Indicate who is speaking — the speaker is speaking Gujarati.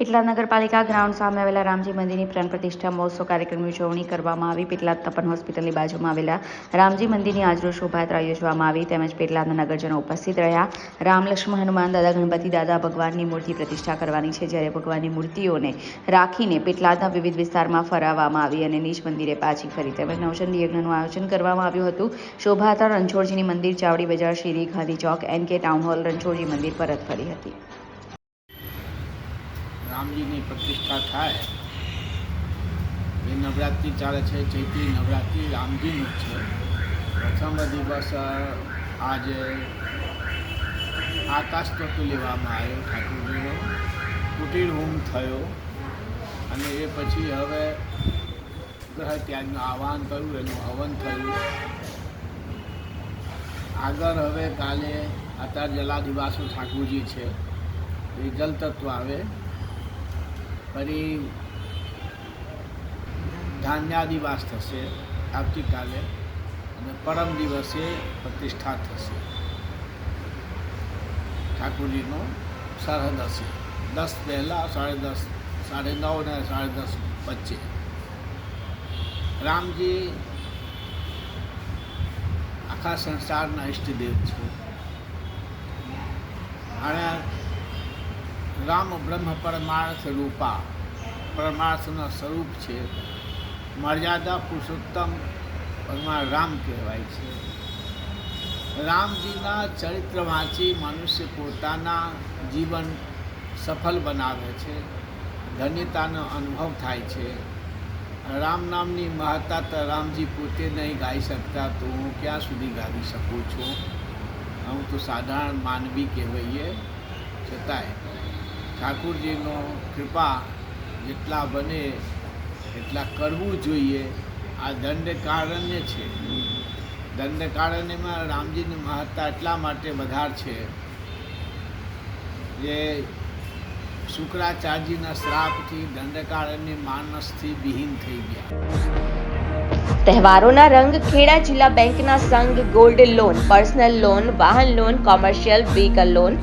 Speaker 1: પેટલાદ નગરપાલિકા ગ્રાઉન્ડ સામે આવેલા રામજી મંદિરની પ્રાણ પ્રતિષ્ઠા મહોત્સવ કાર્યક્રમની ઉજવણી કરવામાં આવી. પીટલાદ તપન હોસ્પિટલની બાજુમાં આવેલા રામજી મંદિરની આજરોજ શોભાયાત્રા યોજવામાં આવી. તેમજ પીટલાદના નગરજનો ઉપસ્થિત રહ્યા. રામ લક્ષ્મણ હનુમાન, દાદા ગણપતિ, દાદા ભગવાનની મૂર્તિ પ્રતિષ્ઠા કરવાની છે. જ્યારે ભગવાનની મૂર્તિઓને રાખીને પેટલાદના વિવિધ વિસ્તારમાં ફરાવવામાં આવી અને નીચ મંદિરે પાછી ફરી તેમજ નવચંડી યજ્ઞનું આયોજન કરવામાં આવ્યું હતું. શોભાયાત્રા રણછોડજીની મંદિર ચાવડી બજાર શેરી ગાંધી ચોક N K town hall Ranchhodji મંદિર પરત ફરી હતી.
Speaker 2: રામજીની પ્રતિષ્ઠા થાય, એ નવરાત્રિ ચાલે છે ચૈત્રી નવરાત્રિ રામજીનું છે. પ્રથમ દિવસ આજે આકાશ તત્વ લેવામાં આવ્યો, ઠાકોરજીનો કુટીર હોમ થયો. અને એ પછી હવે ગ્રહ ત્યાગનું આહવાન કર્યું, એનું હવન થયું. આગળ હવે કાલે અત્યારે જલાદિવાસો ઠાકોરજી છે. એ જલ તત્વ આવે. ફરી ધાન્યાદિવાસ થશે આવતીકાલે અને પરમ દિવસે પ્રતિષ્ઠા થશે. ઠાકોરજીનો સરહદ હશે. દસ પહેલાં સાડે દસ, સાડે નવ ને સાડે દસ વચ્ચે. રામજી આખા સંસારના ઇષ્ટદેવ છે. અને રામ બ્રહ્મ પરમાર્થ રૂપા. પરમાર્થના સ્વરૂપ છે. મર્યાદા પુરુષોત્તમ ભગવાન રામ કહેવાય છે. રામજીના ચરિત્ર વાંચી મનુષ્ય પોતાના જીવન સફળ બનાવે છે. ધન્યતાનો અનુભવ થાય છે. રામ નામની મહત્તા તો રામજી પોતે નહીં ગાઈ શકતા, તો હું ક્યાં સુધી ગાવી શકું છું? હું તો સાધારણ માનવી કહેવાઈએ. છતાંય ઠાકુરજીનો કૃપા જેટલા બને, એટલા કરવું જોઈએ. આ દંડકારણ્ય છે. દંડકારણ્યમાં રામજીની મહત્તા એટલા માટે વધાર છે જે શુક્રાચાર્યજીના શ્રાપથી દંડકારણ્ય માનસથી વિહીન થઈ ગયા.
Speaker 3: તહેવારોના રંગ ખેડા જિલ્લા બેંકના સંઘ ગોલ્ડ લોન, પર્સનલ લોન, વાહન loan, commercial vehicle loan